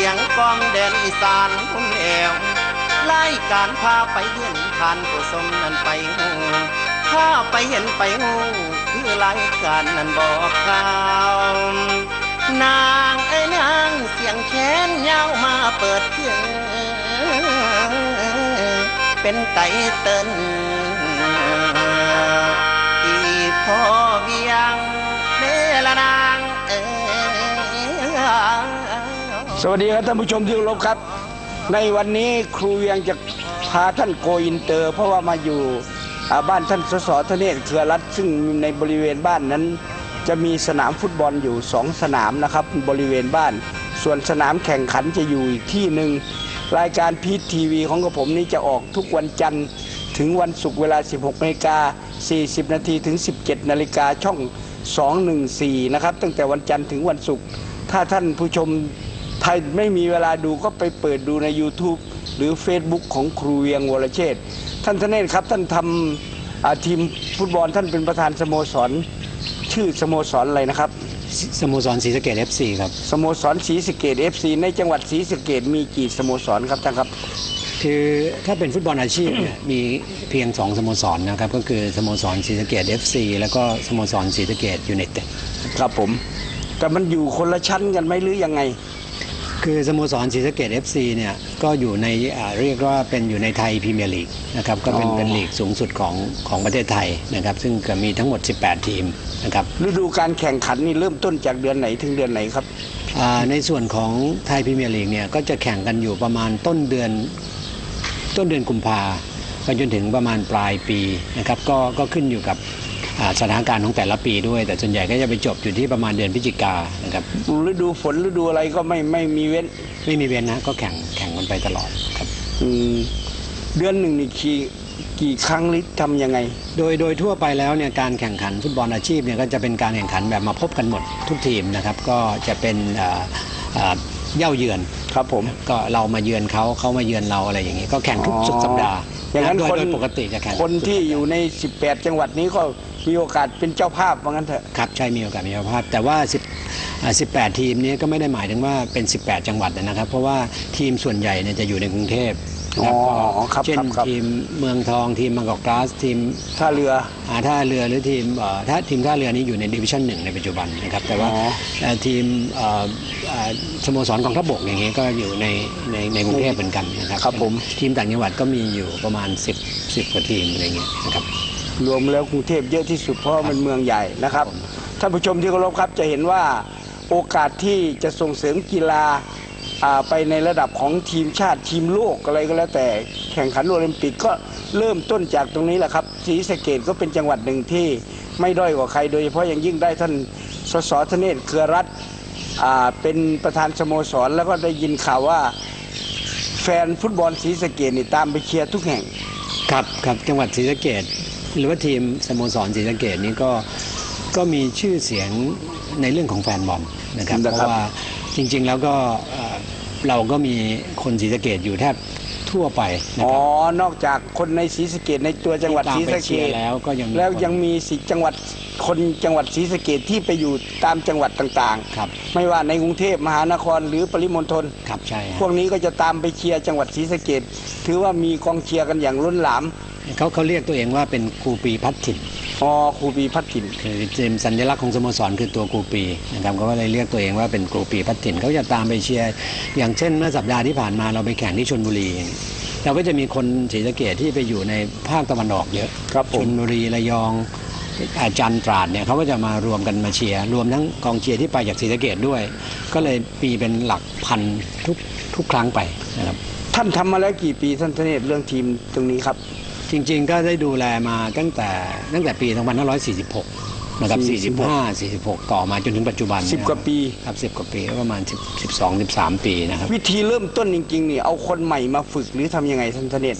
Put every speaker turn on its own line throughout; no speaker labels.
สียงกองแดนอีสานหุ่นแอวรายการพาไปเห็นทานผู้ชมนั้นไปหูพาไปเห็นไปหูคือรายการนั้นบอกข่าวนางเอ้นางเสียงแค้นยาวมาเปิดเครื่องเป็นไตเติ้นอีพ่อเวีย
สวัสดีครับท่านผู้ชมที่เคารพครับ ในวันนี้ครูยังจะพาท่านโกอินเตอร์ เพราะว่ามาอยู่บ้านท่านสสทเนศเครือรัฐซึ่งในบริเวณบ้านนั้น จะมีสนามฟุตบอลอยู่สองสนามนะครับบริเวณบ้าน ส่วนสนามแข่งขันจะอยู่อีกที่หนึ่งรายการพีททีวีของกระผมนี้จะออกทุกวันจันทร์ถึงวันศุกร์เวลา 16นาฬิกา40นาทีถึง 17นาฬิกาช่อง 214 นะครับ ตั้งแต่วันจันทร์ถึงวันศุกร์ถ้าท่านผู้ชม ไทยไม่มีเวลาดูก็ไปเปิดดูใน YouTube หรือ Facebook ของครูเวียงวรเชษฐ์ท่านทเนศครับท่านทำอ่าทีมฟุตบอลท่านเป็นประธานสโมสร ชื่อสโมสรอะไรนะครับ
สโมสรศรีสะเกด FC ครับ
สโมสรศรีสะเกด FC ในจังหวัดศรีสะเกดมีกี่สโมสรครับท่านครับ
คือถ้าเป็นฟุตบอลอาชีพเนี่ยมีเพียง 2 สโมสรนะครับ ก็คือสโมสรศรีสะเกด FC แล้วก็สโมสรศรีสะเกดยูไนเต็ด
ครับผม แต่มันอยู่คนละชั้นกันไหมหรือยังไง
คือสโมสรศรีสะเกด FC เนี่ยก็อยู่ในอ่าเรียกว่าเป็นอยู่ในไทยพรีเมียร์ลีกนะครับก็เป็น
อ๋อ
เป็นลีกสูงสุดของของประเทศไทยนะครับซึ่งก็มีทั้งหมด 18 ทีมนะครับ
ฤดูการแข่งขันนี่เริ่มต้นจากเดือนไหนถึงเดือนไหนครับ
อ่าในส่วนของไทยพรีเมียร์ลีกเนี่ยก็จะแข่งกันอยู่ประมาณต้นเดือนต้นเดือนกุมภาไปจนถึงประมาณปลายปีนะครับก็ก็ขึ้นอยู่กับอ่า สถานการณ์ของแต่ละปีด้วย แต่ส่วนใหญ่ก็จะไปจบอยู่ที่ประมาณเดือนพฤศจิกานะครับ
ฤดูฝนฤดูอะไรก็ไม่ไม่มีเว้น
ไม่มีเว้นนะก็แข่งแข่งกันไปตลอดครับ
อืมเดือนหนึ่งนี่กี่กี่ครั้งหรือทำยังไง
โดยโดยทั่วไปแล้วเนี่ยการแข่งขันฟุตบอลอาชีพเนี่ยก็จะเป็นการแข่งขันแบบมาพบกันหมดทุกทีมนะครับ ก็จะเป็นอ่าอ่า เย่าเยือน
ครับผม
ก็เรามาเยือนเขาเขามาเยือนเราอะไรอย่างนี้ ก็แข่งทุก
อ๋อ
สุดสัปดาห์
อย่างนั้น
โดย
คน
โดยปกติจะแข่ง
คนที่อยู่ใน 18 จังหวัดนี้ก็มีโอกาสเป็นเจ้าภาพว่างั้นเถอะ
ครับใช่มีโอกาสมีภาพ แต่ว่า10อ่า18 ทีมนี้ก็ไม่ได้หมายถึงว่าเป็น 18 จังหวัดนะครับ เพราะว่าทีมส่วนใหญ่เนี่ยจะอยู่ในกรุงเทพ นะครับ
อ๋อครับ
เช่น
ครับครับ
ทีมเมืองทองทีมบางกอกกลาสทีม
ท่าเรือ
อ่าท่าเรือหรือทีมเอ่อถ้าทีมท่าเรือนี้อยู่ในดิวิชั่นหนึ่งในปัจจุบันนะครับแต่ว่า
อ๋อ
เอ่อทีมเอ่อเอ่อสโมสรกองทัพบกอย่างนี้ก็อยู่ในในในกรุงเทพเหมือนกันนะครับ
ครับผม
ทีมต่างจังหวัดก็มีอยู่ประมาณ 10 10กว่าทีมอะไรเงี้ยนะครับ
รวมแล้วกรุงเทพเยอะที่สุดเพราะว่ามันเมืองใหญ่นะครับ
ครับผม
ท่านผู้ชมที่เคารพครับจะเห็นว่าโอกาสที่จะส่งเสริมกีฬาอ่า ไปในระดับของทีมชาติทีมโลกอะไรก็แล้วแต่แข่งขันโอลิมปิกก็เริ่มต้นจากตรงนี้แหละครับศรีสะเกดก็เป็นจังหวัดหนึ่งที่ไม่ด้อยกว่าใคร โดยเฉพาะอย่างยิ่งได้ท่านสสธเนศเครือรัฐอ่าเป็นประธานสโมสร แล้วก็ได้ยินข่าวว่าแฟนฟุตบอลศรีสะเกดนี่ตามไปเชียร์ทุกแห่ง
ครับครับจังหวัดศรีสะเกดหรือว่าทีมสโมสรศรีสะเกดนี้ก็ก็มีชื่อเสียงในเรื่องของแฟนบอลนะครับ
นะ
เพ
ครับ
ราะว่าจริงๆแล้วก็ เอ่อเราก็มีคนศรีสะเกดอยู่แทบทั่วไปนะ
อ๋
ค
อ
รับ
นอกจากคนในศรีสะเกดในตัวจังหวัดศรี
ที่ตามไป
สะเก
เชีย
ด
ร์แล้วก็ยังมี
แล้ว
คน
ยังมีสิจังหวัดคนจังหวัดศรีสะเกดที่ไปอยู่ตามจังหวัดต่าง
ครับ
ๆ ไม่ว่าในกรุงเทพมหานครหรือปริมณฑล
ครับใช่ฮะ
พวกนี้ก็จะตามไปเชียร์จังหวัดศรีสะเกดถือว่ามีกองเชียร์กันอย่างล้นหลาม
เขาเขาเรียกตัวเองว่าเป็นครูปีพัฒถิ่น
อ๋อครูปีพัฒถิ่น
คือทีมสัญลักษณ์ของสโมสรคือตัวครูปีนะครับเขาก็เลยเรียกตัวเองว่าเป็นครูปีพัฒถิ่นเขาจะตามไปเชียร์อย่างเช่นเมื่อสัปดาห์ที่ผ่านมาเราไปแข่งที่ชลบุรีเราก็จะมีคนศรีสะเกดที่ไปอยู่ในภาคตะวันออกเยอะ
ครับผ
ช
ม
ลบุรีระยองอาจันทร์ตราดเนี่ยเขาก็จะมารวมกันมาเชียร์รวมทั้งกองเชียร์ที่ไปจากศรีสะเกดด้วย ก็เลยปีเป็นหลักพันทุกทุกครั้งไปนะครับ
ท่านทำมาแล้วกี่ปีท่านธเนศเรื่องทีมตรงนี้ครับ
จริงๆ ก็ได้ดูแลมาตั้งแต่ตั้งแต่ปี 2546 นะครับ 45 46 ต่อมาจนถึงปัจจุบัน
สิบกว่าปี
ครับ 10 กว่าปีก็ประมาณ10 12 13 ปีนะครับ
วิธีเริ่มต้นจริงๆนี่เอาคนใหม่มาฝึกหรือทำยังไงท่านธเนศ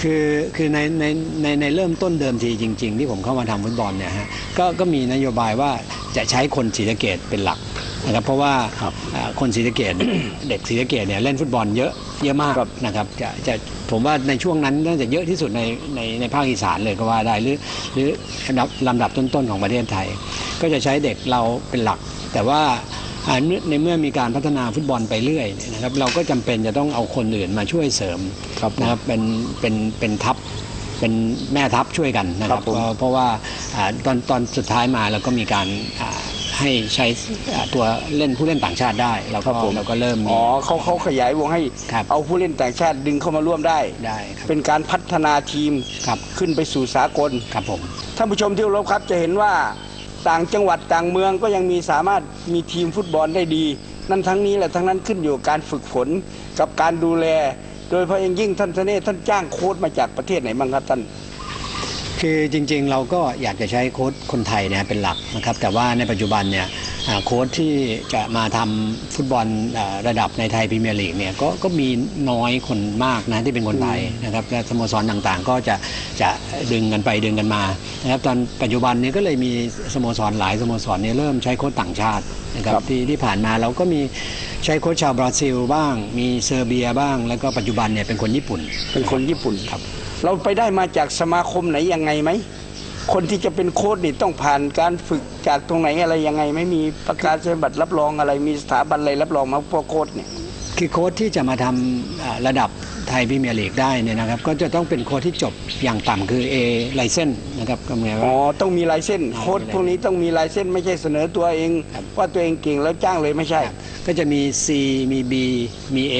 คือคือในในในในเริ่มต้นเดิมทีจริง ๆ ที่ผมเข้ามาทำฟุตบอลเนี่ยฮะก็ก็มีนโยบายว่าจะใช้คนศรีสะเกดเป็นหลัก นะครับเพราะว่าอ่าคนศรีสะเกดเด็กศรีสะเกดเนี่ยเล่นฟุตบอลเยอะเยอะมาก
ครับ
นะครับจะจะผมว่าในช่วงนั้นน่าจะเยอะที่สุดในในในภาคอีสานเลยก็ว่าได้หรือหรือลำดับลำดับต้นๆของประเทศไทย ก็จะใช้เด็กเราเป็นหลัก แต่ว่าอ่าเมื่อในเมื่อมีการพัฒนาฟุตบอลไปเรื่อยเนี่ยนะครับเราก็จำเป็นจะต้องเอาคนอื่นมาช่วยเสริม
ครับ
นะครับเป็นเป็นเป็นทัพเป็นแม่ทัพช่วยกันนะค
ครั
รับบ
ผม
เพราะเพราะว่าอ่าตอนตอนสุดท้ายมาเราก็มีการอ่า ให้ใช้อ่าตัวเล่นผู้เล่นต่างชาติได้ เรา
ครั
ก็
บผม
เราก็เริ่มมี
อ๋อเขาเขาขยายวงให้
ครับ
เอาผู้เล่นต่างชาติดึงเข้ามาร่วมได้
ได้ครับ
เป็นการพัฒนาทีม
ครับ
ขึ้นไปสู่สากล
ครับผม
ท่านผู้ชมที่เคารพครับจะเห็นว่าต่างจังหวัดต่างเมืองก็ยังมีสามารถมีทีมฟุตบอลได้ดี นั่นทั้งนี้และทั้งนั้นขึ้นอยู่กับการฝึกฝนกับการดูแล โดยเฉพาะอย่างยิ่งท่านทเนศท่านจ้างโค้ชมาจากประเทศไหนบ้างครับท่าน
คือจริงๆเราก็อยากจะใช้โค้ชคนไทยเนี่ยเป็นหลักนะครับแต่ว่าในปัจจุบันเนี่ยอ่าโค้ชที่จะมาทำฟุตบอลอ่าระดับในไทยพรีเมียร์ลีกเนี่ยก็ก็มีน้อยคนมากนะที่เป็นคนไทยนะครับและสโมสรต่างๆ ก็จะจะดึงกันไปดึงกันมานะครับตอนปัจจุบันนี้ก็เลยมีสโมสรหลายสโมสรเนี่ยเริ่มใช้โค้ชต่างชาตินะครับ
ครับ
ที่ที่ผ่านมาเราก็มีใช้โค้ชชาวบราซิลบ้าง มีเซอร์เบียบ้าง แล้วก็ปัจจุบันเนี่ยเป็นคนญี่ปุ่น
เป็นคนญี่ปุ่น
ครับ
เราไปได้มาจากสมาคมไหนยังไงไหม คนที่จะเป็นโค้ชนี่ต้องผ่านการฝึกจากตรงไหนอะไรยังไง ไม่มีประกาศนียบัตรรับรองอะไร มีสถาบันอะไรรับรองมาพวกโค้ชเนี่ย
คือโค้ชที่จะมาทำอ่าระดับไทยพรีเมียร์ลีกได้เนี่ยนะครับ ก็จะต้องเป็นโค้ชที่จบอย่างต่ำคือ A ไลเซนนะครับก็หมาย
อ๋
ว่า
อต้องมีลายเส้น
อ่า
โค้ชพวกนี้ต้องมีลายเส้นไม่ใช่เสนอตัวเอง
ครับ
ว่าตัวเองเก่งแล้วจ้างเลยไม่ใช่
ก็จะมี C มี B มี A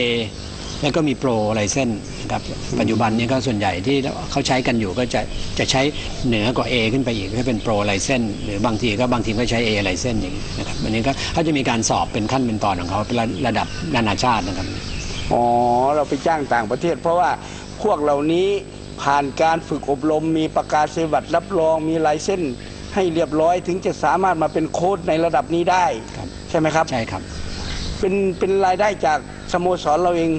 แล้วก็มีโปรไลเซนนะ ครับปัจจุบันเนี้ก็ส่วนใหญ่ที่เขาใช้กันอยู่ก็จะจะใช้เหนือกว่า A ขึ้นไปอีกก็เป็นโปรไลเซนหรือบางทีก็บางทีก็ใช้ A ไลเซนอย่างนี้นะครับอันนี้ก็เขาจะมีการสอบเป็นขั้นเป็นตอนของเขาเป็นระระดับนานาชาตินะครับ
อ๋อเราไปจ้างต่างประเทศ เพราะว่าพวกเหล่านี้ผ่านการฝึกอบรม มีประกาศนียบัตรรับรองมีลายเส้นให้เรียบร้อยถึงจะสามารถมาเป็นโค้ชในระดับนี้ได้
ครับ
ใช่ไหมครับ
ใช่ครับ
เป็นเป็นรายได้จากสโมสรเราเอง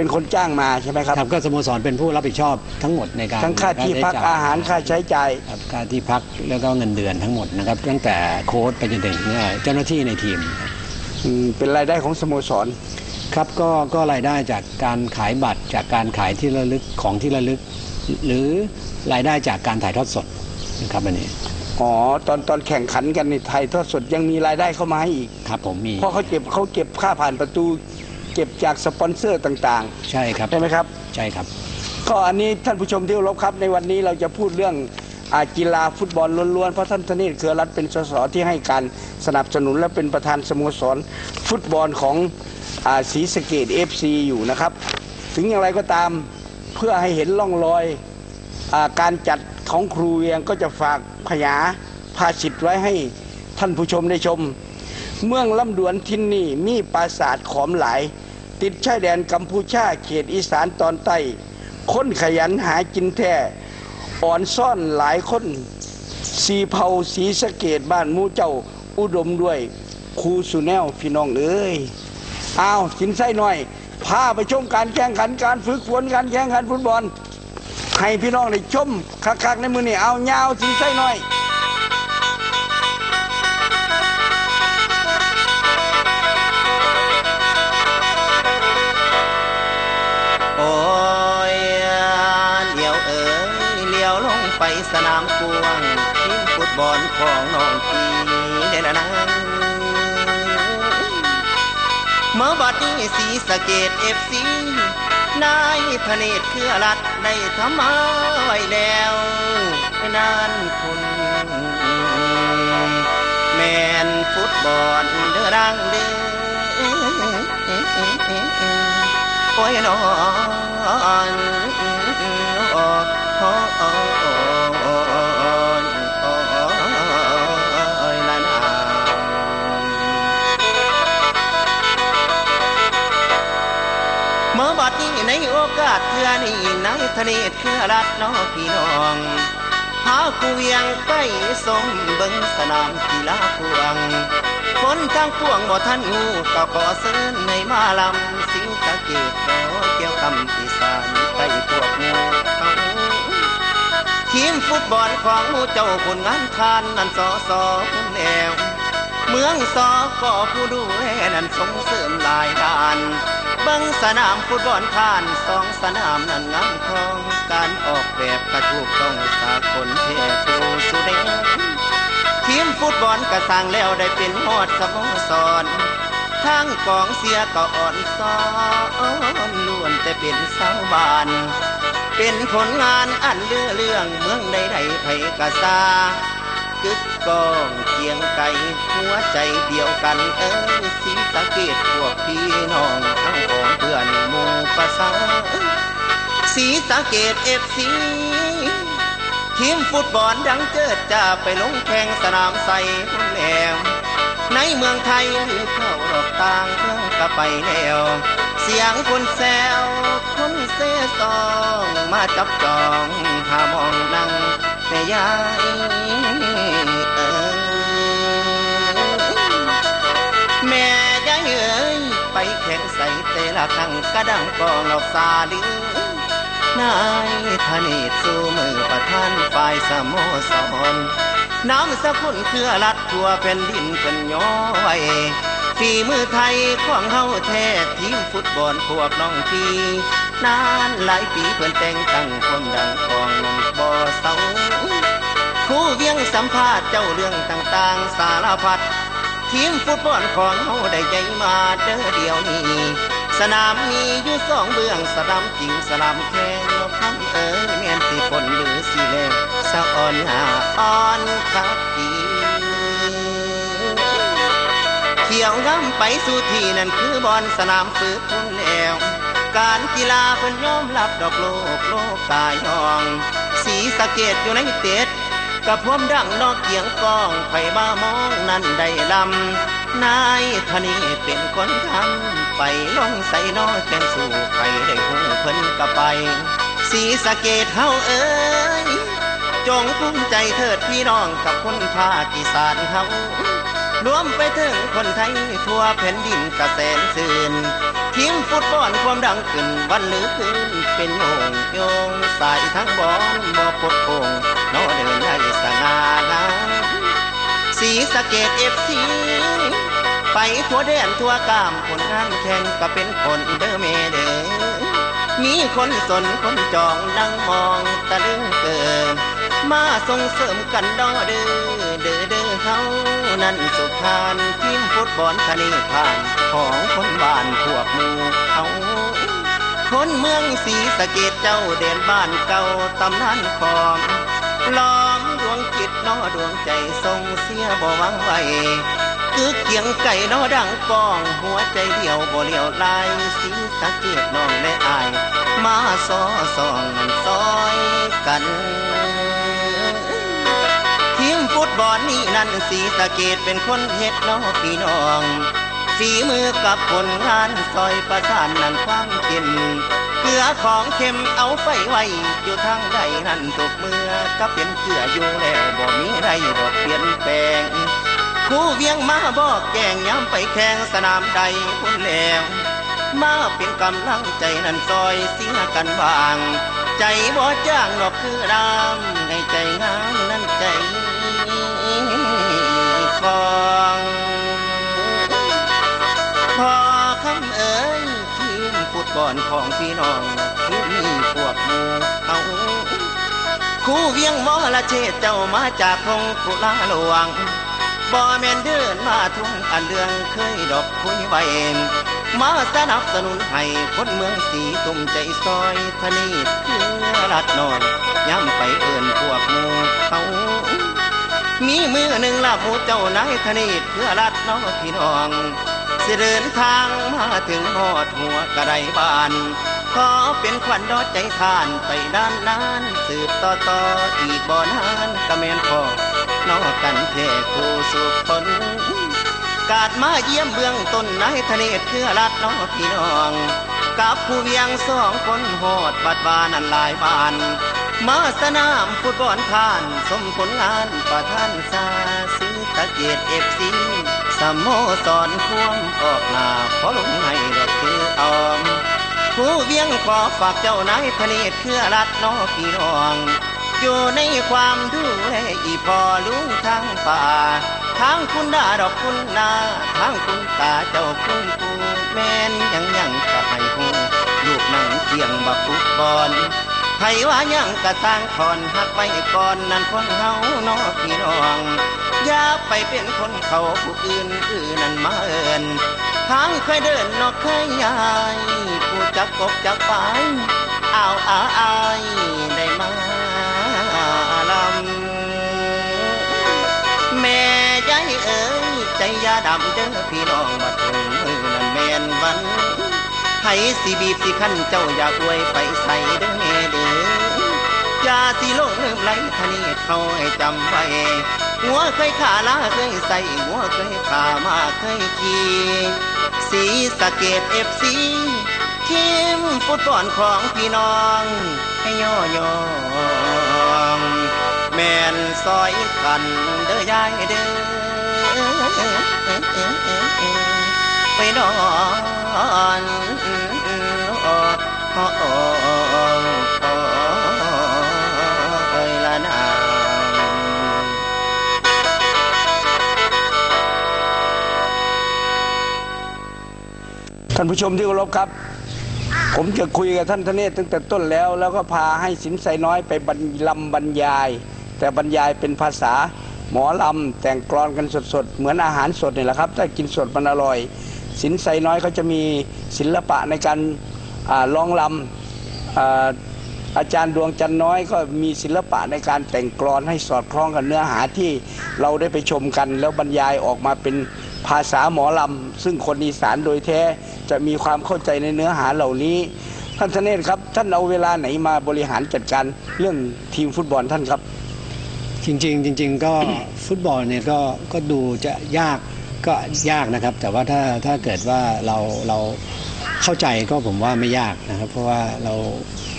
เป็นคนจ้างมาใช่ไหมครับ
ครับก็สโมสรเป็นผู้รับผิดชอบทั้งหมดในการ
ทั้งค่าที่พัก
ใช้จ่ย
อาหารค่าใช้จ่าย
ครับค่าที่พักแล้วก็เงินเดือนทั้งหมดนะครับ ตั้งแต่โค้ชไปจนถึงเจ้าหน้าที่ในทีม
อืมเป็นรายได้ของสโมสร
ครับก็ก็รายได้จากการขายบัตรจากการขายที่ระลึกของที่ระลึก หรือรายได้จากการถ่ายทอดสดนะครับอันนี้
อ๋อตอนตอนแข่งขันกันในไทยทอดสดยังมีรายได้เข้ามาให้อีก
ครับผมมี
เพราะเขาเก็บเขาเก็บค่าผ่านประตู เก็บจากสปอนเซอร์ต่าง
ใช่ครับ
ๆใช่ไหมครับ
ใช่ครับ
ก็อันนี้ท่านผู้ชมที่เคารพครับในวันนี้เราจะพูดเรื่องอากีฬาฟุตบอลล้วนๆเพราะท่านธเนศเครือรัฐเป็นสสที่ให้การสนับสนุนและเป็นประธานสโมสรฟุตบอลของอาศรีสะเกดเอฟซีอยู่นะครับ ถึงอย่างไรก็ตามเพื่อให้เห็นร่องรอยอาการจัดของครูเวียงก็จะฝากพยาภาสิทธิ์ไว้ให้ท่านผู้ชมได้ชม เมืองลำดวนทินนี่มีปราสาทขอมหลาย ติดชายแดนกัมพูชาเขตอีสานตอนใต้คนขยันหากินแท้อ่อนซ่อนหลายคน สีเผาสีสะเกตบ้านมูเจ้าอุดมด้วยครูสุแนวพี่น้องเอ้ยอ้าวกินไส้หน่อยพาไปชมการแข่งขันการฝึกฝนการแข่งขันฟุตบอล ให้พี่น้องได้ชมคักๆในมือนี่เอายาวสินไส้หน่อย
สนามกวงทีมฟุตบอลของน้องพีเดนนะเมื่อบัดนี้สีสะเกตเอฟซีนายธเนศเครือรัฐได้ทำมาไว้แล้วนานคุณแมนฟุตบอลเดือดังเดือโอ้ยนอนาสเทื่อนี้นายธเนศคือรัฐน้องพี่น้องหาคูเวียงไปสมเบิ่งสนามกีฬาพวงคนทั้งพวงบ่ทันงูก็ขอเชิญให้มาลำสิงสะเกตแนวเกี่ยวคำอีสานไปพวกหมูเขาทีมฟุตบอลของมูเจ้าคนงานทานนั่นสอสอแนวเมืองสอก็ผู้ดูแลนั้นส่งเสริมหลายด้าน เบิ่งสนามฟุตบอลทานสองสนามนั้นงามทองการออกแบบกระถูกต้องสากลเทปูสุเดงทีมฟุตบอลก็สร้างแล้วได้เป็นฮอดสโมสรทางกองเสียก็อ่อนซ้อนล้วนแต่เป็นสาวบ้าน เป็นผลงานอันเลือเรื่องเมืองใดๆไผกระซา กึกกองเคียงไก่หัวใจเดียวกันเอ้ยสีสะเกตพวกพี่น้องทั้งของเพื่อนหมู่ประสาสีสะเกตเอฟซีทีมฟุตบอลดังเจิดจะไปลงแข่งสนามใสพุ่นแล้วในเมืองไทยหรือเข้ารอบต่างเมืองก็ไปแล้ว เสียงคนแซวคนเสซองมาจับจองหามองนั่ง แม่ยายเออแม่ยายเอ๋ยไปแข่งใส่แต่ละครั้งกระดังกองหลอกซาลือนายธเนศสู่มือประธานฝ่ายสโมสรน้ำสกุลเครือรัดทั่วแผ่นดินเป็นย้อยฝีมือไทยของเฮาแท้ทีมฟุตบอลพวกน้องพี่ นานหลายปีเพิ่อนแต่งตั้งความดังของน้องบ่เศร้าคู่เวียงสัมภาษณ์เจ้าเรื่องต่างๆสารพัดทีมฟุตบอลของเฮาได้ใหญ่มาเด้อเดียวนี้ สนามมีอยู่สองเบื้องสนามจริงสนามแข่งนกคำเอ๋ยแม่นสิฝนหรือสิแลงสะอ่อนหาอ่อนคักดีเขียวง้ำไปสู่ที่นั่นคือบอลสนามฝึกพุ่นแล้ว การกีฬาเพิ่นยอมรับดอกโลกโลกกายอง สีสะเกตอยู่ในเต็ดกับพวมดังนอกเกียงกองไผ่บ้ามองนั่นได้ลำนายธนีเป็นคนทำไปลงใส่นอแข่งสู่ไปได้หูเพิ่นก็ไป สีสะเกตเฮาเอ้ยจงภูมิใจเถิดพี่น้องกับคนภาคอีสานเฮารวมไปถึงคนไทยทั่วแผ่นดินกระแสนสื่น ทีมฟุตบอลความดังขึ้นวันหรือคืนเป็นโงโยงสายทั้งบอลบ่พดโคงนอเดินได้สง่างามสีสะเกตเอฟซีไปทั่วแดนทั่วกามคนงานแข่งก็เป็นคนเดอเมเดอมีคนสนคนจองดังมองตะลึงเกินมาส่งเสริมกันดอเดอเดอเดอ เฮานั่นสุขานทีมฟุตบอลคณีผ่านของคนบ้านพวกมูเฮาคนเมืองสีสะเกตเจ้าเด่นบ้านเก่าตำนานของล้อมดวงจิตน้อดวงใจทรงเสียบ่วังไว้คือเกียงไก่น้อดังกอง หัวใจเดียวบ่เลียวลายสีสะเกตน้องและอาย มาซอสองนั้นซอยกัน บอลนี่นั่นสีสะเกตเป็นคนเฮ็ดน้อพี่น้อง ฝีมือกับผลงานซอยประสานนั่นความเข็มเกลือของเค็มเอาไฟไว้อยู่ทางใดนั่นตกเมื่อก็เป็นเกลืออยู่แล้วบ่มีไรดอกเปลี่ยนแปลงคู่เวียงมาบอกแกงย้ำไปแข่งสนามใดพุ่นแล้วมาเป็นกำลังใจนั่นซอยเสียกันบาง ใจบ่จ้างดอกคือรามในใจงามนั่นใจ มฟุตบอลของพี่น้องคือมีพวกหมูเอาคู่เวียงมอละเชษเจ้ามาจากทงกุลาหลวงบ่แม่นเดินมาทุ่งอันเรืองเคยดอกคุยไว้มาสนับสนุนให้คนเมืองสีตุ่มใจซอยทนีคือรัดนอนย้ำไปเอินพวกมูเขามีมือหนึ่งละผู้เจ้านายธนีเพื่อรัดน้องพี่น้อง สิเดินทางมาถึงหอดหัวกระไดบ้านขอเป็นขวัญดอใจทานไปด้านนานสืบต่อต่ออีกบ่อนานกะแมนพอนอกกันเทคู่สุขคนกาดมาเยี่ยมเบื้องต้นนายธเนศเพื่อรัดน้องพี่น้อง กับผู้เวียงสองคนโหดบัดบานันลายบาน มาสนามฟุตบอลผ่าน สมผลงานประท่านซาสีตะเกียดเอฟซี สโมสรควมออกหน้าขอลงให้ดอกคือออมผู้เวียงขอฝากเจ้านายพเนตรเพื่อรัดน้องพี่น้อง อยู่ในความดูแลอีพอลุงทางป่าทางคุณดาดอกคุณนาทางคุณตาเจ้าคุณปูแม่นยังยังกะให้หูลูกนั่งเที่ยงบักฟุตบอลไผว่ายังกะสร้างคอนหักไว้ก่อนนั่นคนเฮาน้อพี่น้อง อย่าไปเป็นคนเขาผู้อื่นอื่นนั่นมาเอินทางเคยเดินนอกเคยยายผู้จักกบจักปายอ้าอาอายได้มาลำแม่ยายเอ๋ยใจยาดำเด้อพี่น้องมาถึงมือนั้นแม่นวันไผสิบีบสิขั้นเจ้าอยากอวยไปใส่เด้อแม่เด้อยาสิโลกลืมไหลทะเนเขาให้จำไว้ หัวเคยขาลาเคยใส่หัวเคยขามาเคยขี่สีสะเกตเอฟซีทีมฟุตบอลของพี่น้อง ให้ย่อยองแม่นซอยกันเด้อยายเด้อไปนอนเท่า
นผู้ชมที่เคารพครับ ผมจะคุยกับท่านธเนศตั้งแต่ต้นแล้ว แล้วก็พาให้สินไซน้อยไปบรรลำบรรยาย แต่บรรยายเป็นภาษาหมอลำแต่งกลอนกันสดๆ เหมือนอาหารสดนี่แหละครับ ถ้ากินสดมันอร่อย สินไซน้อยเขาจะมีศิลปะในการร้องลำอาอาจารย์ดวงจันน้อยก็มีศิลปะในการแต่งกลอนให้สอดคล้องกับเนื้อหาที่เราได้ไปชมกัน แล้วบรรยายออกมาเป็น ภาษาหมอลำ ซึ่งคนอีสานโดยแท้จะมีความเข้าใจในเนื้อหาเหล่านี้ ท่านธเนศครับ ท่านเอาเวลาไหนมาบริหารจัดการเรื่องทีมฟุตบอลท่านครับ
จริงๆ จริง ๆ ก็ฟุตบอลเนี่ยก็ก็ดูจะยากก็ยากนะครับ แต่ว่าถ้าถ้าเกิดว่าเราเราเข้าใจก็ผมว่าไม่ยากนะครับ เพราะว่าเรา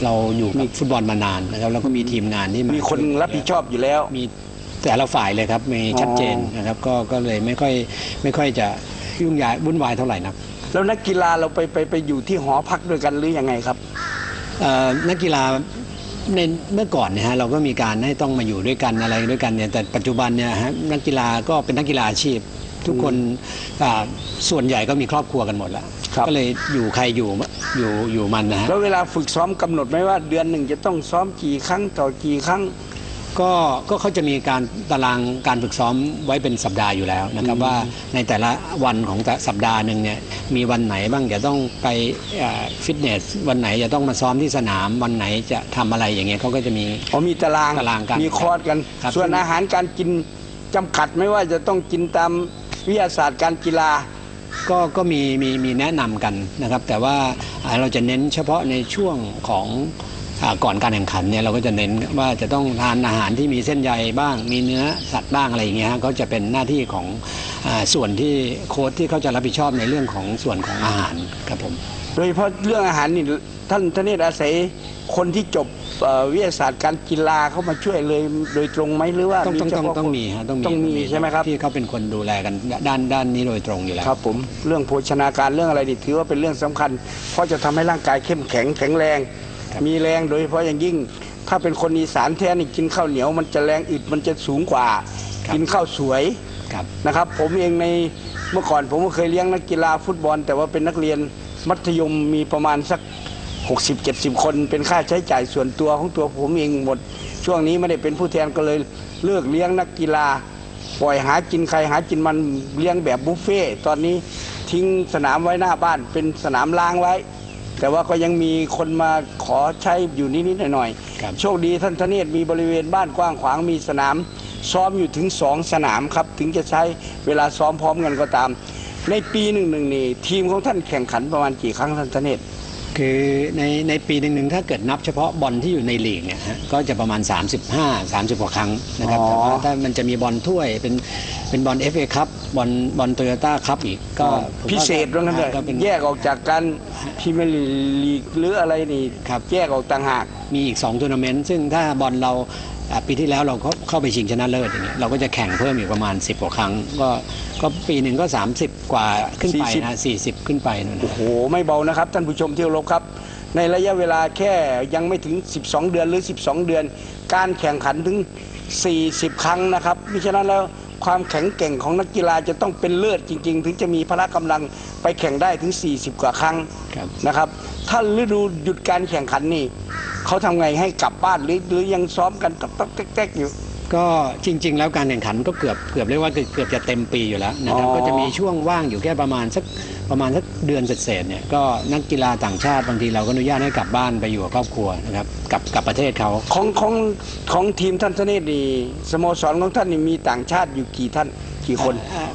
เราอยู่กับฟุตบอลมานานนะครับแล้วก็มีทีมงานที่า
มีคนรับผิดชอบอยู่แล้ว
มี แต่ละฝ่ายเลยครับมีชัดเจนนะครับก็ก็เลยไม่ค่อยไม่ค่อยจะยุ่งยากวุ่นวายเท่าไหร่นัก
แล้วนักกีฬาเราไปไปไปอยู่ที่หอพักด้วยกันหรือยังไงครับ
เอ่อนักกีฬาในเมื่อก่อนเนี่ยฮะเราก็มีการให้ต้องมาอยู่ด้วยกันอะไรด้วยกันเนี่ยแต่ปัจจุบันเนี่ยฮะนักกีฬาก็เป็นนักกีฬาอาชีพ ทุกคนอ่าส่วนใหญ่ก็มีครอบครัวกันหมดแล้ว
ครับ
ก็เลยอยู่ใครอยู่อยู่อยู่มันนะฮะ
แล้วเวลาฝึกซ้อมกำหนดไหมว่าเดือนหนึ่งจะต้องซ้อมกี่ครั้งต่อกี่ครั้ง
ก็ก็เขาจะมีการตารางการฝึกซ้อมไว้เป็นสัปดาห์อยู่แล้วนะครับว่าในแต่ละวันของแต่สัปดาห์หนึ่งเนี่ยมีวันไหนบ้างจะต้องไปเอ่อฟิตเนสวันไหนจะต้องมาซ้อมที่สนามวันไหนจะทำอะไรอย่างเงี้ยเขาก็จะมี
อ๋อมีตาราง
ตารางการ
มีคอร์สกัน
ครับ
ส่วนอาหารการกินจำกัดไม่ว่าจะต้องกินตามวิทยาศาสตร์การกีฬา
ก็ก็มีมีมีแนะนำกันนะครับ แต่ว่าอ่าเราจะเน้นเฉพาะในช่วงของอา ก่อนการแข่งขันเนี่ยเราก็จะเน้นว่าจะต้องทานอาหารที่มีเส้นใยบ้าง มีเนื้อสัตว์บ้างอะไรอย่างเงี้ยฮะก็จะเป็นหน้าที่ของอาส่วนที่โค้ชที่เขาจะรับผิดชอบในเรื่องของส่วนของอาหารครับผม
โดยเฉพาะเรื่องอาหารนี่ท่านทเนศอาศัยคนที่จบเอ่อวิทยาศาสตร์การกีฬาเข้ามาช่วยเลยโดยตรงไหมหรือว่า
ต้องต้อง
เฉ
ต้อง
พาะ
ต้องมีฮะต้องมี
ต้องมีใช่ไหมครับ
ที่เขาเป็นคนดูแลกันด้านด้านนี้โดยตรงอยู่แล้ว
ครับผมเรื่องโภชนาการเรื่องอะไรนี่ถือว่าเป็นเรื่องสำคัญ เพราะจะทำให้ร่างกายเข้มแข็งแข็งแรง
ครับ
มีแรงโดยเฉพาะอย่างยิ่ง ถ้าเป็นคนอีสานแท้นี่กินข้าวเหนียว มันจะแรงอึดมันจะสูงกว่า กินข้าวสวย
ครับ
นะครับ ผมเองในเมื่อก่อนผมก็เคยเลี้ยงนักกีฬาฟุตบอล แต่ว่าเป็นนักเรียนมัธยมมีประมาณสัก 60 70 คน เป็นค่าใช้จ่ายส่วนตัวของตัวผมเองหมด ช่วงนี้ไม่ได้เป็นผู้แทนก็เลยเลิกเลี้ยงนักกีฬาปล่อยหากินใครหากินมันเลี้ยงแบบบุฟเฟ่ต์ตอนนี้ทิ้งสนามไว้หน้าบ้านเป็นสนามล้างไว้ แต่ว่าก็ยังมีคนมาขอใช้อยู่นิดๆหน่อย
ครับ
ๆโชคดีท่านทเนศมีบริเวณบ้านกว้างขวางมีสนาม ซ้อมอยู่ถึงสองสนามครับ ถึงจะใช้เวลาซ้อมพร้อมกันก็ตาม ในปีหนึ่งหนึ่งนี่ทีมของท่านแข่งขันประมาณกี่ครั้งท่านทเนศ
คือในในปีหนึ่งๆถ้าเกิดนับเฉพาะบอลที่อยู่ในลีกเนี่ยฮะก็จะประมาณ 35 30กว่าครั้งนะครับ
อ๋อ
แต่ว่าถ้ามันจะมีบอลถ้วยเป็นเป็นบอลเอฟเอคัพบอลบอลโตโยต้าคัพอีกก็ผมว่า
พิเศษว่างั้นเลย
ก็เป็น
แยกออกจากการพรีเมียร์ลีกหรืออะไรนี่
ครับ
แยกออกต่างหาก
มีอีก2ทัวร์นาเมนต์ซึ่งถ้าบอลเราอ่า ปีที่แล้วเราเข้าเข้าไปชิงชนะเลิศอย่างเงี้ยเราก็จะแข่งเพิ่มอีกประมาณ 10กว่าครั้ง ก็ก็ปีหนึ่งก็ 30 กว่าขึ้นไปนะ40 ขึ้นไปนู่น
โอ้
นะ
โหไม่เบานะครับ ท่านผู้ชมที่เคารพครับ ในระยะเวลาแค่ยังไม่ถึง 12 เดือนหรือ 12 เดือน การแข่งขันถึง 40 ครั้งนะครับมิฉะนั้นแล้ว ความแข็งแกร่งของนักกีฬาจะต้องเป็นเลิศจริง ๆ ถึงจะมีพละกำลังไปแข่งได้ถึง 40 กว่าครั้ง
ครับ
นะครับ ถ้าฤดูหยุดการแข่งขันนี่เขาทำไงให้กลับบ้านหรือหรือยังซ้อมกันตักตักแตกๆอยู่
ก็จริง ๆ แล้วการแข่งขันก็เกือบเกือบเรียกว่าเกือบเกือบจะเต็มปีอยู่แล้วนะครับ
อ๋อ
ก็จะมีช่วงว่างอยู่แค่ประมาณสักประมาณสักเดือนเศษๆเนี่ยก็นักกีฬาต่างชาติบางทีเราก็อนุญาตให้กลับบ้านไปอยู่กับครอบครัวนะครับกลับกลับประเทศเขา
ของของของทีมท่านธเนศนี่สโมสรของท่านนี่มีต่างชาติอยู่กี่ท่านกี่คน
เอ่อ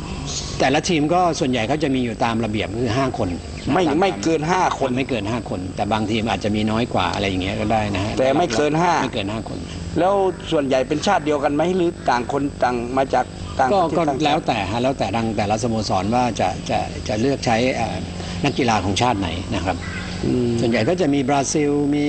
แต่ละทีมก็ส่วนใหญ่เขาจะมีอยู่ตามระเบียบคือ 5 คน
ไม่
ตา
ไม่เกินห้า
ค
คน
น ไม่เกิน5คน แต่บางทีมอาจจะมีน้อยกว่าอะไรอย่างเงี้ยก็ได้นะฮะ
แต่ไม่เกินห้า
ไม่เกิน5คน
แล้วส่วนใหญ่เป็นชาติเดียวกันไหมหรือต่างคนต่างมาจากต่าง
ก็
ประเทศ
ก็
ต่างชาติ
แล้วแต่ฮะแล้วแต่ทางแต่ละสโมสรว่าจะจะจะเลือกใช้เอ่อนักกีฬาของชาติไหนนะครับ
อืม
ส่วนใหญ่ก็จะมีบราซิลมี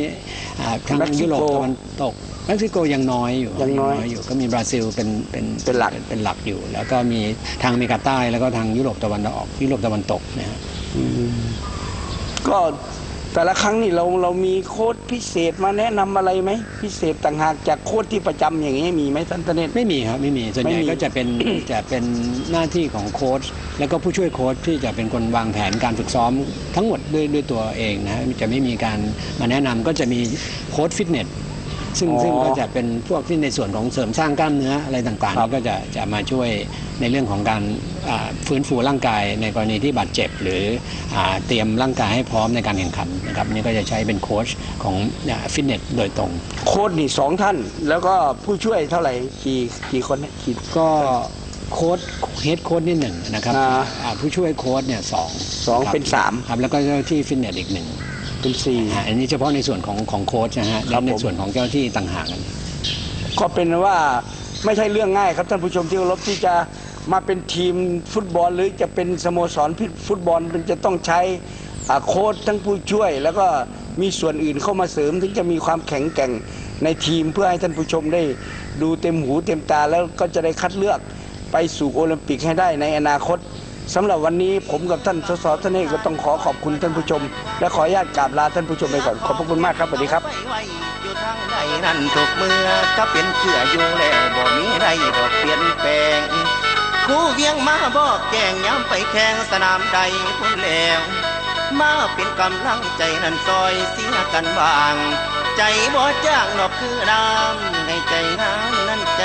อ่าทาง
เม็กซิโก
ยุโรปตะวันตกเม็กซิโกยังน้อยอยู่
ยังน้อย
อยู่ก็มีบราซิลเป็นเป็น
เป็นหลัก
เป็นหลักอยู่ แล้วก็มีทางอเมริกาใต้แล้วก็ทางยุโรปตะวันออกยุโรปตะวันตกนะฮะ
ก็แต่ละครั้งนี่เราเรามีโค้ดพิเศษมาแนะนำอะไรไหมพิเศษต่างหากจากโค้ดที่ประจำอย่างนี้มีไหมท่านธเนศ
ไม่มีครับไม่มีส่วนใหญ่
ไม่มี
ก็จะเป็นจะเป็นหน้าที่ของโค้ชแล้วก็ผู้ช่วยโค้ชที่จะเป็นคนวางแผนการฝึกซ้อมทั้งหมดด้วยด้วยตัวเองนะฮะจะไม่มีการมาแนะนำก็จะมีโค้ชฟิตเนส ซึ่ง
อ๋อ
ซึ่งก็จะเป็นพวกที่ในส่วนของเสริมสร้างกล้ามเนื้ออะไรต่างๆ
ครับ
นี่ก็จะจะมาช่วยในเรื่องของการอ่าฟื้นฟูร่างกายในกรณีที่บาดเจ็บ หรืออาเตรียมร่างกายให้พร้อมในการแข่งขันนะครับนี่ก็จะใช้เป็นโค้ชของฟิตเนสโดยตรง
โค้ดนี่สองท่าน แล้วก็ผู้ช่วยเท่าไหร่กี่กี่คนเนี่ยกี่
ก็โค้ดเฮดโค้ดนี่หนึ่งนะครับ
อ่า
อ่าผู้ช่วยโค้ดเนี่ยสอง
สอง
ครับ
เป็นสาม
ครับแล้วก็เจ้าหน้าที่ฟิตเนสอีกหนึ่ง
เป็นสี่
อ่าอันนี้เฉพาะในส่วนของของโค้ชนะฮะ
ครั
และ
บ
ใน
ผม
ส่วนของเจ้าหน้าที่ต่างหากกัน
ก็เป็นว่าไม่ใช่เรื่องง่ายครับท่านผู้ชมที่เคารพที่จะมาเป็นทีมฟุตบอลหรือจะเป็นสโมสรฟุตบอลมันจะต้องใช้อ่าโค้ชทั้งผู้ช่วย แล้วก็มีส่วนอื่นเข้ามาเสริม ถึงจะมีความแข็งแกร่งในทีมเพื่อให้ท่านผู้ชมได้ดูเต็มหูเต็มตาแล้วก็จะได้คัดเลือกไปสู่โอลิมปิกให้ได้ในอนาคต สำหรับวันนี้ผมกับท่านสสท่านเอกก็ต้องขอขอบคุณท่านผู้ชม และขออนุญาตกราบลาท่านผู้ชมไปก่อนขอบพระคุณมากครับสวัสดีครับ
อยู่ทางใดนั่นทุกเมื่อก็เป็นเชื่ออยู่แล้วบ่มีไรดอกเปลี่ยนแปลงคู่เวียงมาบอกแกงย้ำไปแข่งสนามใดพุ่นแล้วมาเป็นกำลังใจนั่นซอยเสียกันบาง ใจบ่จ้างนอกคือน้ำในใจน้ำนั่นใจ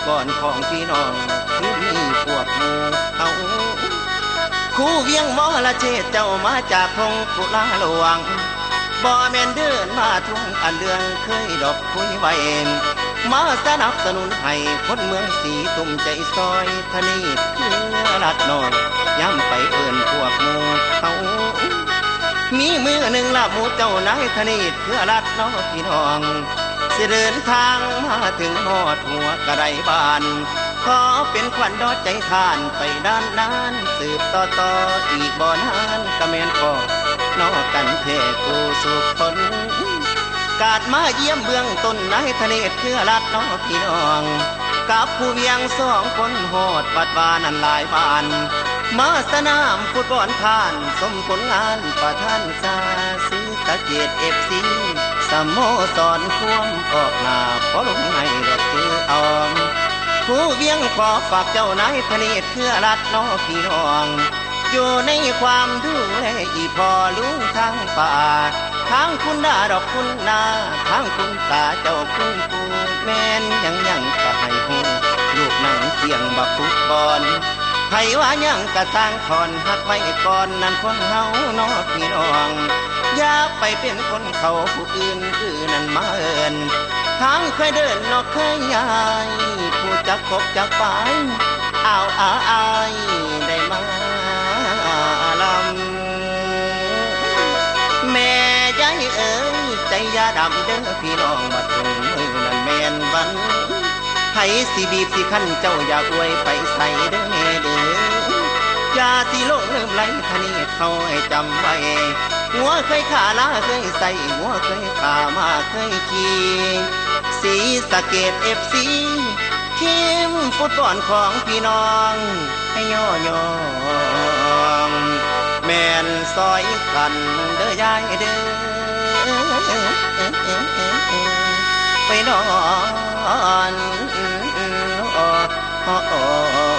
มฟุตบอลของพี่น้องคือมีพวกมูเอาคู่เวียงมอละเชษเจ้ามาจากทงกุลาหลวงบ่แม่นเดินมาทุ่งอันเรื่องเคยดอกคุยไว้มาสนับสนุนให้คนเมืองสีตุ่มใจซอยทะนีคือลัดน้อยย้ำไปเอื่นพวกมูเขามีมือหนึ่งละมูเจ้านายทะนีเพื่อรัดน้องพี่น้อง สิเดินทางมาถึงหอดหัวกระไดบาน ขอเป็นขวัญดอดใจทานไปด้านนานสืบต่อต่ออีกบ่อนานกระแมนพอนอกกันเทกูสุขคนกาดมาเยี่ยมเบื้องต้นนายทะเนศเพื่อรัดน้องพี่น้องกับผู้เวียงสองคนโหดบัดวานันหลายบาน มาสนามฟุตบอลผ่าน สมผลงานประท่านซาสีตะเกียดเอฟซี สโมสรควมออกหน้าพอลงให้ดอกคือออมผู้เวียงขอฝากเจ้านายพเนตรเพื่อรัดน้อพี่น้อง อยู่ในความดูแลอีพอลุงทางป่าทางคุณดาดอกคุณนาทางคุณตาเจ้าคุณปูแม่นยังยังกะให้หูลูกนั่งเสียงบักฟุตบอลไผว่ายังกะสร้างคอนหักไว้ก่อนนั่นคนเฮาน้อพี่น้อง อย่าไปเป็นคนเขาผู้อื่นคือนั่นมาเอินทางเคยเดินนอกเคยยายผู้จักคบจักไปเอาอาอายได้มาลำแม่ยายเอ๋ยใจยาดำเด้อพี่น้องมาถึงมือนั่นแม่นวันไผสิบีบสิขั้นเจ้าอย่าอวยไปใส่เด้อเด้ อาที่โลกลืมไหลทนีเขาให้จำไว้หัวเคยขาลาเคยใส่หัวเคยขามาเคยขี่สีสะเกดเอฟซีทีมฟุตบอลของพี่น้อง ให้ย่อยองแมนซอยกันเด้อยายเด้อไปนอน oh, oh.